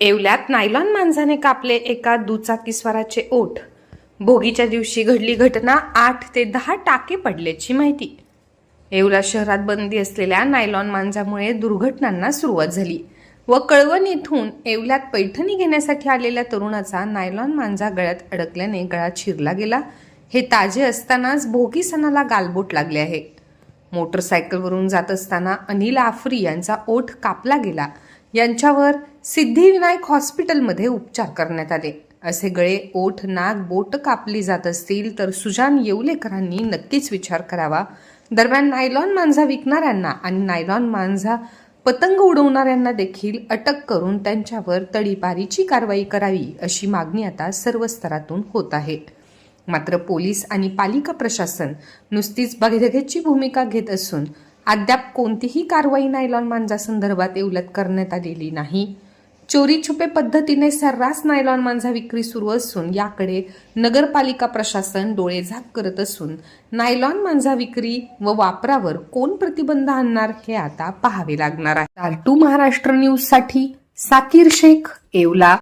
येवल्यात nylon मांजाने कापले एका दुचाकीस्वाराचे ओठ. भोगीच्या दिवशी घडली घटना आठ ते दहा टाके पडल्याची माहिती. येवला शहरात बंदी असलेल्या नायलॉन मांजामुळे दुर्घटनांना सुरुवात झाली व कळवण येथून येवल्यात पैठणी घेण्यासाठी आलेल्या तरुणाचा नायलॉन मांजा गळ्यात अडकल्याने गळा चिरला गेला. हे ताजे असतानाच भोगी सणाला गालबोट लागले आहे. मोटरसायकलवरून जात असताना अनिल आफरी यांचा ओठ कापला गेला. यांच्यावर सिद्धिविनायक हॉस्पिटलमध्ये उपचार करण्यात आले. असे गळे ओठ नाक बोट कापली जात असतील तर सुजान येवलेकरांनी नक्कीच विचार करावा. दरम्यान नायलॉन मांजा विकणाऱ्यांना आणि नायलॉन मांजा पतंग उडवणाऱ्यांना देखील अटक करून त्यांच्यावर तडीपारीची कारवाई करावी अशी मागणी आता सर्व स्तरातून होत आहे. मात्र पोलीस आणि पालिका प्रशासन नुसतीच बघेदघेची भूमिका घेत असून अद्याप कोणतीही कारवाई नायलॉन मांजा संदर्भात एवलत करण्यात आलेली नाही. चोरी छुपे पद्धतीने सर्रास नायलॉन मांजा विक्री सुरू असून याकडे नगरपालिका प्रशासन डोळे झाक करत असून नायलॉन मांजा विक्री व वापरावर कोण प्रतिबंध आणणार हे आता पाहावे लागणार आहे. टू महाराष्ट्र न्यूजसाठी साकीर शेख येवला.